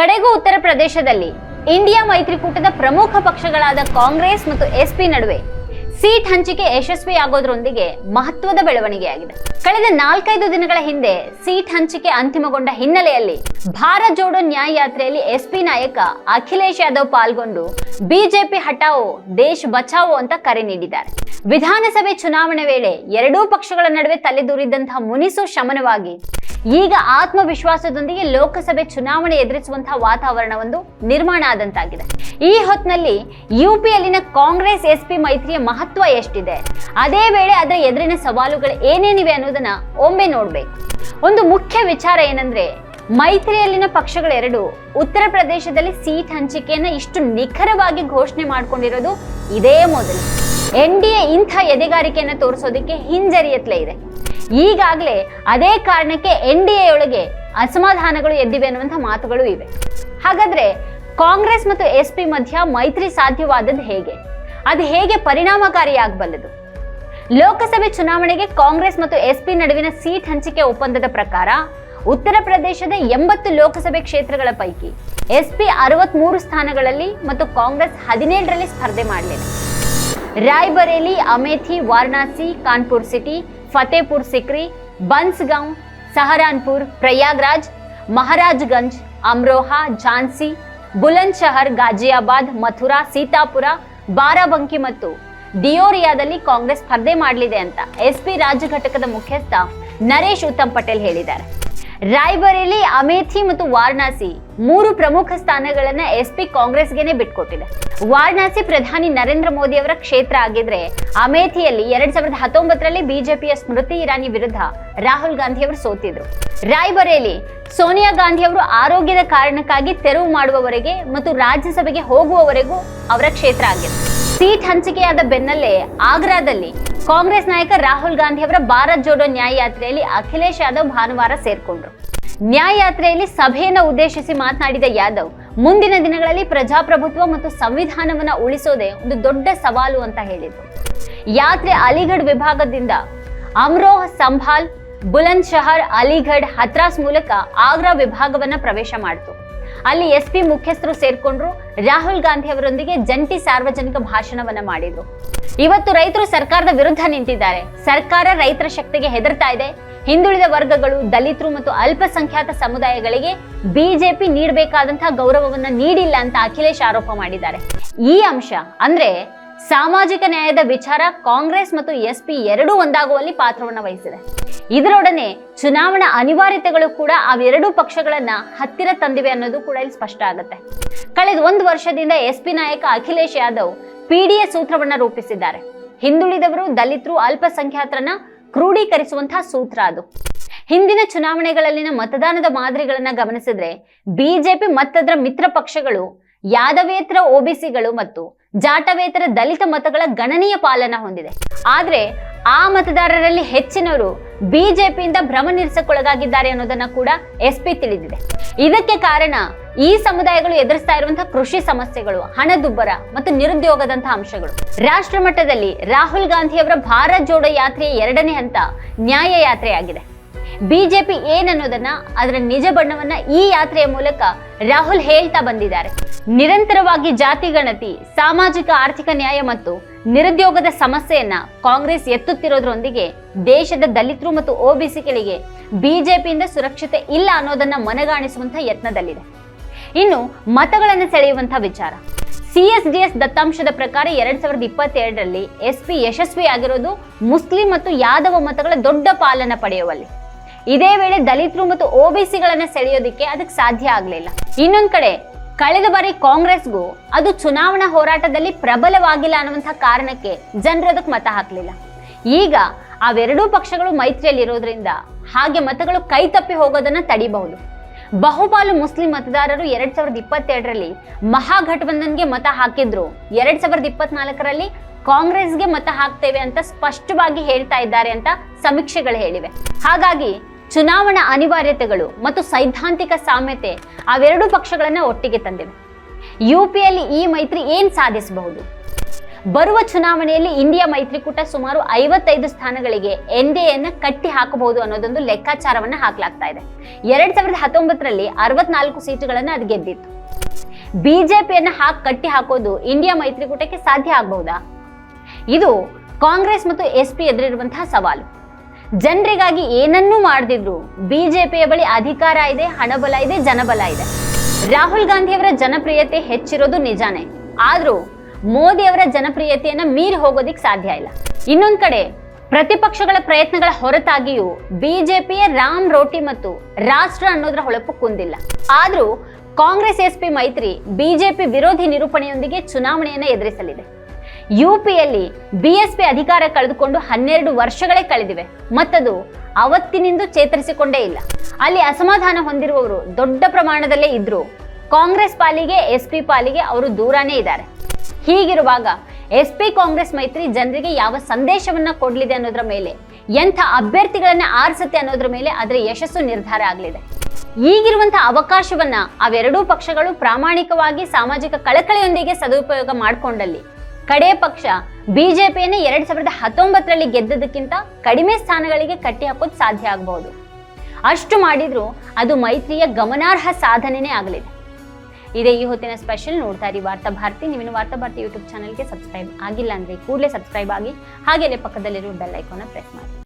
ಕಡೆಗೂ ಉತ್ತರ ಪ್ರದೇಶದಲ್ಲಿ ಇಂಡಿಯಾ ಮೈತ್ರಿಕೂಟದ ಪ್ರಮುಖ ಪಕ್ಷಗಳಾದ ಕಾಂಗ್ರೆಸ್ ಮತ್ತು ಎಸ್ಪಿ ನಡುವೆ ಸೀಟ್ ಹಂಚಿಕೆ ಯಶಸ್ವಿಯಾಗೋದ್ರೊಂದಿಗೆ ಮಹತ್ವದ ಬೆಳವಣಿಗೆಯಾಗಿದೆ. ಕಳೆದ ನಾಲ್ಕೈದು ದಿನಗಳ ಹಿಂದೆ ಸೀಟ್ ಹಂಚಿಕೆ ಅಂತಿಮಗೊಂಡ ಹಿನ್ನೆಲೆಯಲ್ಲಿ ಭಾರತ್ ಜೋಡೋ ನ್ಯಾಯ ಯಾತ್ರೆಯಲ್ಲಿ ಎಸ್ಪಿ ನಾಯಕ ಅಖಿಲೇಶ್ ಯಾದವ್ ಪಾಲ್ಗೊಂಡು ಬಿಜೆಪಿ ಹಟಾವೋ ದೇಶ್ ಬಚಾವೋ ಅಂತ ಕರೆ ನೀಡಿದ್ದಾರೆ. ವಿಧಾನಸಭೆ ಚುನಾವಣೆ ವೇಳೆ ಎರಡೂ ಪಕ್ಷಗಳ ನಡುವೆ ತಲೆದೂರಿದ್ದಂತಹ ಮುನಿಸು ಶಮನವಾಗಿ ಈಗ ಆತ್ಮವಿಶ್ವಾಸದೊಂದಿಗೆ ಲೋಕಸಭೆ ಚುನಾವಣೆ ಎದುರಿಸುವಂತಹ ವಾತಾವರಣವೊಂದು ನಿರ್ಮಾಣ ಆದಂತಾಗಿದೆ. ಈ ಹೊತ್ತಿನಲ್ಲಿ ಯುಪಿಯಲ್ಲಿನ ಕಾಂಗ್ರೆಸ್ ಎಸ್ಪಿ ಮೈತ್ರಿಯ ಮಹತ್ವ ಎಷ್ಟಿದೆ? ಅದೇ ವೇಳೆ ಅದರ ಎದುರಿನ ಸವಾಲುಗಳು ಏನೇನಿವೆ ಅನ್ನೋದನ್ನ ಒಮ್ಮೆ ನೋಡ್ಬೇಕು. ಒಂದು ಮುಖ್ಯ ವಿಚಾರ ಏನಂದ್ರೆ, ಮೈತ್ರಿಯಲ್ಲಿನ ಪಕ್ಷಗಳೆರಡು ಉತ್ತರ ಪ್ರದೇಶದಲ್ಲಿ ಸೀಟ್ ಹಂಚಿಕೆಯನ್ನ ಇಷ್ಟು ನಿಖರವಾಗಿ ಘೋಷಣೆ ಮಾಡ್ಕೊಂಡಿರೋದು ಇದೇ ಮೊದಲು. ಎನ್ ಡಿ ಎ ಇಂಥ ಎದೆಗಾರಿಕೆಯನ್ನು ತೋರಿಸೋದಕ್ಕೆ ಹಿಂಜರಿಯತ್ಲೇ ಇದೆ. ಈಗಾಗಲೇ ಅದೇ ಕಾರಣಕ್ಕೆ ಎನ್ ಡಿ ಎಯೊಳಗೆ ಅಸಮಾಧಾನಗಳು ಎದ್ದಿವೆ ಅನ್ನುವಂಥ ಮಾತುಗಳು ಇವೆ. ಹಾಗಾದ್ರೆ ಕಾಂಗ್ರೆಸ್ ಮತ್ತು ಎಸ್ ಪಿ ಮಧ್ಯ ಮೈತ್ರಿ ಸಾಧ್ಯವಾದದ್ದು ಹೇಗೆ? ಅದು ಹೇಗೆ ಪರಿಣಾಮಕಾರಿಯಾಗಬಲ್ಲದು ಲೋಕಸಭೆ ಚುನಾವಣೆಗೆ ಕಾಂಗ್ರೆಸ್ ಮತ್ತು ಎಸ್ ಪಿ ನಡುವಿನ ಸೀಟ್ ಹಂಚಿಕೆ ಒಪ್ಪಂದದ ಪ್ರಕಾರ ಉತ್ತರ ಪ್ರದೇಶದ ಎಂಬತ್ತು ಲೋಕಸಭೆ ಕ್ಷೇತ್ರಗಳ ಪೈಕಿ ಎಸ್ ಪಿ ಅರವತ್ಮೂರು ಸ್ಥಾನಗಳಲ್ಲಿ ಮತ್ತು ಕಾಂಗ್ರೆಸ್ ಹದಿನೇಳರಲ್ಲಿ ಸ್ಪರ್ಧೆ ಮಾಡಲಿದೆ. ರಾಯ್ಬರೇಲಿ, ಅಮೇಥಿ, ವಾರಣಾಸಿ, ಕಾನ್ಪುರ್ ಸಿಟಿ ಫತೇಪುರ್ ಸಿಕ್ರಿ, ಬನ್ಸ್ಗಾಂವ್, ಸಹರಾನ್ಪುರ್, ಪ್ರಯಾಗ್ರಾಜ್, ಮಹಾರಾಜ್ಗಂಜ್, ಅಮ್ರೋಹಾ, ಝಾನ್ಸಿ ಬುಲಂದ್ ಶಹರ್ ಗಾಜಿಯಾಬಾದ್ ಮಥುರಾ, ಸೀತಾಪುರ, ಬಾರಾಬಂಕಿ ಮತ್ತು ಡಿಯೋರಿಯಾದಲ್ಲಿ ಕಾಂಗ್ರೆಸ್ ಸ್ಪರ್ಧೆ ಮಾಡಲಿದೆ ಅಂತ ಎಸ್ಪಿ ರಾಜ್ಯ ಘಟಕದ ಮುಖ್ಯಸ್ಥ ನರೇಶ್ ಉತ್ತಮ್ ಪಟೇಲ್ ಹೇಳಿದ್ದಾರೆ. ರಾಯ್ಬರೇಲಿ, ಅಮೇಥಿ ಮತ್ತು ವಾರಣಾಸಿ ಮೂರು ಪ್ರಮುಖ ಸ್ಥಾನಗಳನ್ನ ಎಸ್ಪಿ ಕಾಂಗ್ರೆಸ್ಗೆನೆ ಬಿಟ್ಕೊಟ್ಟಿದೆ. ವಾರಣಾಸಿ ಪ್ರಧಾನಿ ನರೇಂದ್ರ ಮೋದಿ ಅವರ ಕ್ಷೇತ್ರ ಆಗಿದ್ರೆ ಅಮೇಥಿಯಲ್ಲಿ ಎರಡ್ ಸಾವಿರದ ಹತ್ತೊಂಬತ್ತರಲ್ಲಿ ಬಿಜೆಪಿಯ ಸ್ಮೃತಿ ಇರಾನಿ ವಿರುದ್ಧ ರಾಹುಲ್ ಗಾಂಧಿ ಅವರು ಸೋತಿದ್ರು. ರಾಯ್ಬರೇಲಿ, ಸೋನಿಯಾ ಗಾಂಧಿ ಅವರು ಆರೋಗ್ಯದ ಕಾರಣಕ್ಕಾಗಿ ತೆರವು ಮಾಡುವವರೆಗೆ ಮತ್ತು ರಾಜ್ಯಸಭೆಗೆ ಹೋಗುವವರೆಗೂ ಅವರ ಕ್ಷೇತ್ರ ಆಗಿದೆ. ಸೀಟ್ ಹಂಚಿಕೆಯಾದ ಬೆನ್ನಲ್ಲೇ ಆಗ್ರಾದಲ್ಲಿ ಕಾಂಗ್ರೆಸ್ ನಾಯಕ ರಾಹುಲ್ ಗಾಂಧಿ ಅವರ ಭಾರತ್ ಜೋಡೋ ನ್ಯಾಯ ಯಾತ್ರೆಯಲ್ಲಿ ಅಖಿಲೇಶ್ ಯಾದವ್ ಭಾನುವಾರ ಸೇರ್ಕೊಂಡ್ರು. ನ್ಯಾಯ ಯಾತ್ರೆಯಲ್ಲಿ ಸಭೆಯನ್ನು ಉದ್ದೇಶಿಸಿ ಮಾತನಾಡಿದ ಯಾದವ್, ಮುಂದಿನ ದಿನಗಳಲ್ಲಿ ಪ್ರಜಾಪ್ರಭುತ್ವ ಮತ್ತು ಸಂವಿಧಾನವನ್ನು ಉಳಿಸೋದೇ ಒಂದು ದೊಡ್ಡ ಸವಾಲು ಅಂತ ಹೇಳಿದ್ರು. ಯಾತ್ರೆ ಅಲಿಗಢ್ ವಿಭಾಗದಿಂದ ಅಮ್ರೋಹ್ ಸಂಭಾಲ್, ಬುಲಂದ್ ಶಹರ್, ಅಲಿಗಢ್ ಹತ್ರಾಸ್ ಮೂಲಕ ಆಗ್ರಾ ವಿಭಾಗವನ್ನ ಪ್ರವೇಶ ಮಾಡಿತು. ಅಲ್ಲಿ ಎಸ್ ಪಿ ಮುಖ್ಯಸ್ಥರು ಸೇರ್ಕೊಂಡ್ರು. ರಾಹುಲ್ ಗಾಂಧಿ ಅವರೊಂದಿಗೆ ಜಂಟಿ ಸಾರ್ವಜನಿಕ ಭಾಷಣವನ್ನ ಮಾಡಿದ್ರು. ಇವತ್ತು ರೈತರು ಸರ್ಕಾರದ ವಿರುದ್ಧ ನಿಂತಿದ್ದಾರೆ. ಸರ್ಕಾರ ರೈತರ ಶಕ್ತಿಗೆ ಹೆದರ್ತಾ ಇದೆ. ಹಿಂದುಳಿದ ವರ್ಗಗಳು, ದಲಿತರು ಮತ್ತು ಅಲ್ಪಸಂಖ್ಯಾತ ಸಮುದಾಯಗಳಿಗೆ ಬಿಜೆಪಿ ನೀಡಬೇಕಾದಂತಹ ಗೌರವವನ್ನ ನೀಡಿಲ್ಲ ಅಂತ ಅಖಿಲೇಶ್ ಆರೋಪ ಮಾಡಿದ್ದಾರೆ. ಈ ಅಂಶ ಅಂದ್ರೆ ಸಾಮಾಜಿಕ ನ್ಯಾಯದ ವಿಚಾರ ಕಾಂಗ್ರೆಸ್ ಮತ್ತು ಎಸ್ ಪಿ ಎರಡೂ ಒಂದಾಗುವಲ್ಲಿ ಪಾತ್ರವನ್ನು ವಹಿಸಿದೆ. ಇದರೊಡನೆ ಚುನಾವಣಾ ಅನಿವಾರ್ಯತೆಗಳು ಕೂಡ ಅವೆರಡೂ ಪಕ್ಷಗಳನ್ನ ಹತ್ತಿರ ತಂದಿವೆ ಅನ್ನೋದು ಕೂಡ ಇಲ್ಲಿ ಸ್ಪಷ್ಟ ಆಗುತ್ತೆ. ಕಳೆದ ಒಂದು ವರ್ಷದಿಂದ ಎಸ್ ಪಿ ನಾಯಕ ಅಖಿಲೇಶ್ ಯಾದವ್ ಪಿಡಿಎ ಸೂತ್ರವನ್ನ ರೂಪಿಸಿದ್ದಾರೆ. ಹಿಂದುಳಿದವರು, ದಲಿತರು, ಅಲ್ಪಸಂಖ್ಯಾತರನ್ನ ಕ್ರೋಢೀಕರಿಸುವಂತಹ ಸೂತ್ರ ಅದು. ಹಿಂದಿನ ಚುನಾವಣೆಗಳಲ್ಲಿನ ಮತದಾನದ ಮಾದರಿಗಳನ್ನ ಗಮನಿಸಿದ್ರೆ ಬಿಜೆಪಿ ಮತ್ತದರ ಮಿತ್ರ ಪಕ್ಷಗಳು ಯಾದವೇತರ ಒಬಿಸಿಗಳು ಮತ್ತು ಜಾಟವೇತರ ದಲಿತ ಮತಗಳ ಗಣನೀಯ ಪಾಲನ ಹೊಂದಿದೆ. ಆದ್ರೆ ಆ ಮತದಾರರಲ್ಲಿ ಹೆಚ್ಚಿನವರು ಬಿಜೆಪಿಯಿಂದ ಭ್ರಮ ನಿರಸಕ್ಕೊಳಗಾಗಿದ್ದಾರೆ ಅನ್ನೋದನ್ನ ಕೂಡ ಎಸ್ಪಿ ತಿಳಿದಿದೆ. ಇದಕ್ಕೆ ಕಾರಣ ಈ ಸಮುದಾಯಗಳು ಎದುರಿಸ್ತಾ ಇರುವಂತಹ ಕೃಷಿ ಸಮಸ್ಯೆಗಳು, ಹಣದುಬ್ಬರ ಮತ್ತು ನಿರುದ್ಯೋಗದಂತಹ ಅಂಶಗಳು. ರಾಷ್ಟ್ರ ಮಟ್ಟದಲ್ಲಿ ರಾಹುಲ್ ಗಾಂಧಿ ಅವರ ಭಾರತ್ ಜೋಡೋ ಯಾತ್ರೆಯ ಎರಡನೇ ಹಂತ ನ್ಯಾಯ ಯಾತ್ರೆಯಾಗಿದೆ ಬಿಜೆಪಿ ಏನನ್ನೋದನ್ನ, ಅದರ ನಿಜ ಬಣ್ಣವನ್ನ ಈ ಯಾತ್ರೆಯ ಮೂಲಕ ರಾಹುಲ್ ಹೇಳ್ತಾ ಬಂದಿದ್ದಾರೆ. ನಿರಂತರವಾಗಿ ಜಾತಿ ಗಣತಿ, ಸಾಮಾಜಿಕ ಆರ್ಥಿಕ ನ್ಯಾಯ ಮತ್ತು ನಿರುದ್ಯೋಗದ ಸಮಸ್ಯೆಯನ್ನ ಕಾಂಗ್ರೆಸ್ ಎತ್ತುತ್ತಿರೋದ್ರೊಂದಿಗೆ ದೇಶದ ದಲಿತರು ಮತ್ತು ಒಬಿಸಿಗಳಿಗೆ ಬಿಜೆಪಿಯಿಂದ ಸುರಕ್ಷತೆ ಇಲ್ಲ ಅನ್ನೋದನ್ನ ಮನಗಾಣಿಸುವಂತ ಯತ್ನದಲ್ಲಿದೆ. ಇನ್ನು ಮತಗಳನ್ನು ಸೆಳೆಯುವಂತಹ ವಿಚಾರ. ಸಿಎಸ್ಡಿಎಸ್ ದತ್ತಾಂಶದ ಪ್ರಕಾರ ಎರಡ್ ಸಾವಿರದ ಇಪ್ಪತ್ತೆರಡರಲ್ಲಿ ಎಸ್ಪಿ ಯಶಸ್ವಿಯಾಗಿರೋದು ಮುಸ್ಲಿಂ ಮತ್ತು ಯಾದವ ಮತಗಳ ದೊಡ್ಡ ಪಾಲನ ಪಡೆಯುವಲ್ಲಿ. ಇದೇ ವೇಳೆ ದಲಿತರು ಮತ್ತು ಓಬಿಸಿಗಳನ್ನ ಸೆಳೆಯೋದಿಕ್ಕೆ ಅದಕ್ಕೆ ಸಾಧ್ಯ ಆಗಲಿಲ್ಲ. ಇನ್ನೊಂದ್ ಕಡೆ, ಕಳೆದ ಬಾರಿ ಕಾಂಗ್ರೆಸ್ಗೂ ಅದು ಚುನಾವಣಾ ಹೋರಾಟದಲ್ಲಿ ಪ್ರಬಲವಾಗಿಲ್ಲ ಅನ್ನುವಂತಹ ಕಾರಣಕ್ಕೆ ಜನರು ಅದಕ್ಕೆ ಮತ ಹಾಕಲಿಲ್ಲ. ಈಗ ಅವೆರಡೂ ಪಕ್ಷಗಳು ಮೈತ್ರಿಯಲ್ಲಿರೋದ್ರಿಂದ ಹಾಗೆ ಮತಗಳು ಕೈ ತಪ್ಪಿ ಹೋಗೋದನ್ನ ತಡಿಬಹುದು. ಬಹುಪಾಲು ಮುಸ್ಲಿಂ ಮತದಾರರು ಎರಡ್ ಸಾವಿರದ ಇಪ್ಪತ್ತೆರಡರಲ್ಲಿ ಮಹಾಘಟಬಂಧನ್ಗೆ ಮತ ಹಾಕಿದ್ರು. ಎರಡ್ ಸಾವಿರದ ಇಪ್ಪತ್ನಾಲ್ಕರಲ್ಲಿ ಕಾಂಗ್ರೆಸ್ಗೆ ಮತ ಹಾಕ್ತೇವೆ ಅಂತ ಸ್ಪಷ್ಟವಾಗಿ ಹೇಳ್ತಾ ಇದ್ದಾರೆ ಅಂತ ಸಮೀಕ್ಷೆಗಳು ಹೇಳಿವೆ. ಹಾಗಾಗಿ ಚುನಾವಣಾ ಅನಿವಾರ್ಯತೆಗಳು ಮತ್ತು ಸೈದ್ಧಾಂತಿಕ ಸಾಮ್ಯತೆ ಅವೆರಡು ಪಕ್ಷಗಳನ್ನು ಒಟ್ಟಿಗೆ ತಂದಿವೆ. ಯು ಪಿಯಲ್ಲಿ ಈ ಮೈತ್ರಿ ಏನು ಸಾಧಿಸಬಹುದು? ಬರುವ ಚುನಾವಣೆಯಲ್ಲಿ ಇಂಡಿಯಾ ಮೈತ್ರಿಕೂಟ ಸುಮಾರು ಐವತ್ತೈದು ಸ್ಥಾನಗಳಿಗೆ ಎನ್ಡಿಎಯನ್ನ ಕಟ್ಟಿ ಹಾಕಬಹುದು ಅನ್ನೋದೊಂದು ಲೆಕ್ಕಾಚಾರವನ್ನ ಹಾಕಲಾಗ್ತಾ ಇದೆ. ಎರಡ್ ಸಾವಿರದ ಹತ್ತೊಂಬತ್ತರಲ್ಲಿ ಅರವತ್ನಾಲ್ಕು ಸೀಟುಗಳನ್ನು ಅದು ಗೆದ್ದಿತ್ತು. ಬಿಜೆಪಿಯನ್ನು ಹಾಕಿ ಕಟ್ಟಿ ಹಾಕೋದು ಇಂಡಿಯಾ ಮೈತ್ರಿಕೂಟಕ್ಕೆ ಸಾಧ್ಯ ಆಗಬಹುದಾ? ಇದು ಕಾಂಗ್ರೆಸ್ ಮತ್ತು ಎಸ್ ಪಿ ಎದುರಿರುವಂತಹ ಸವಾಲು. ಜನರಿಗಾಗಿ ಏನನ್ನೂ ಮಾಡದಿದ್ರು. ಬಿಜೆಪಿಯ ಬಳಿ ಅಧಿಕಾರ ಇದೆ, ಹಣಬಲ ಇದೆ, ಜನಬಲ ಇದೆ. ರಾಹುಲ್ ಗಾಂಧಿಯವರ ಜನಪ್ರಿಯತೆ ಹೆಚ್ಚಿರೋದು ನಿಜಾನೇ. ಆದ್ರೂ ಮೋದಿ ಅವರ ಜನಪ್ರಿಯತೆಯನ್ನ ಮೀರಿ ಹೋಗೋದಿಕ್ ಸಾಧ್ಯ ಇಲ್ಲ. ಇನ್ನೊಂದ್ ಕಡೆ ಪ್ರತಿಪಕ್ಷಗಳ ಪ್ರಯತ್ನಗಳ ಹೊರತಾಗಿಯೂ ಬಿಜೆಪಿಯ ರಾಮ್ ರೋಟಿ ಮತ್ತು ರಾಷ್ಟ್ರ ಅನ್ನೋದ್ರ ಹೊಳಪು ಕುಂದಿಲ್ಲ. ಆದ್ರೂ ಕಾಂಗ್ರೆಸ್ ಎಸ್ಪಿ ಮೈತ್ರಿ ಬಿಜೆಪಿ ವಿರೋಧಿ ನಿರೂಪಣೆಯೊಂದಿಗೆ ಚುನಾವಣೆಯನ್ನ ಎದುರಿಸಲಿದೆ. ಯುಪಿಯಲ್ಲಿ ಬಿಎಸ್ಪಿ ಅಧಿಕಾರ ಕಳೆದುಕೊಂಡು ಹನ್ನೆರಡು ವರ್ಷಗಳೇ ಕಳೆದಿವೆ. ಮತ್ತದು ಅವತ್ತಿನಿಂದ ಚೇತರಿಸಿಕೊಂಡೇ ಇಲ್ಲ. ಅಲ್ಲಿ ಅಸಮಾಧಾನ ಹೊಂದಿರುವವರು ದೊಡ್ಡ ಪ್ರಮಾಣದಲ್ಲೇ ಇದ್ರು. ಕಾಂಗ್ರೆಸ್ ಪಾಲಿಗೆ, ಎಸ್ಪಿ ಪಾಲಿಗೆ ಅವರು ದೂರಾನೇ ಇದ್ದಾರೆ. ಹೀಗಿರುವಾಗ ಎಸ್ಪಿ ಕಾಂಗ್ರೆಸ್ ಮೈತ್ರಿ ಜನರಿಗೆ ಯಾವ ಸಂದೇಶವನ್ನ ಕೊಡಲಿದೆ ಅನ್ನೋದ್ರ ಮೇಲೆ, ಎಂಥ ಅಭ್ಯರ್ಥಿಗಳನ್ನ ಆರಿಸುತ್ತೆ ಅನ್ನೋದ್ರ ಮೇಲೆ ಅದರ ಯಶಸ್ಸು ನಿರ್ಧಾರ ಆಗಲಿದೆ. ಈಗಿರುವಂತಹ ಅವಕಾಶವನ್ನ ಅವೆರಡೂ ಪಕ್ಷಗಳು ಪ್ರಾಮಾಣಿಕವಾಗಿ ಸಾಮಾಜಿಕ ಕಳಕಳಿಯೊಂದಿಗೆ ಸದುಪಯೋಗ ಮಾಡಿಕೊಂಡಲ್ಲಿ ಕಡೆ ಪಕ್ಷ ಬಿಜೆಪಿಯನ್ನೇ ಎರಡ್ ಸಾವಿರದ ಹತ್ತೊಂಬತ್ತರಲ್ಲಿ ಗೆದ್ದದಕ್ಕಿಂತ ಕಡಿಮೆ ಸ್ಥಾನಗಳಿಗೆ ಕಟ್ಟಿ ಹಾಕೋದು ಸಾಧ್ಯ ಆಗಬಹುದು. ಅಷ್ಟು ಮಾಡಿದ್ರು ಅದು ಮೈತ್ರಿಯ ಗಮನಾರ್ಹ ಸಾಧನೆನೇ ಆಗಲಿದೆ ಇದೇ ಈ ಹೊತ್ತಿನ ಸ್ಪೆಷಲ್ ನೋಡ್ತಾ ಇರಿ ವಾರ್ತಾ ಭಾರತಿ. ನಿಮ್ಮ ವಾರ್ತಾ ಭಾರತಿ ಯೂಟ್ಯೂಬ್ ಚಾನಲ್ಗೆ ಸಬ್ಸ್ಕ್ರೈಬ್ ಆಗಿಲ್ಲ ಅಂದ್ರೆ ಕೂಡಲೇ ಸಬ್ಸ್ಕ್ರೈಬ್ ಆಗಿ ಹಾಗೆಯೇ ಪಕ್ಕದಲ್ಲಿರುವ ಬೆಲ್ ಐಕಾನ್ನ ಪ್ರೆಸ್ ಮಾಡಿ.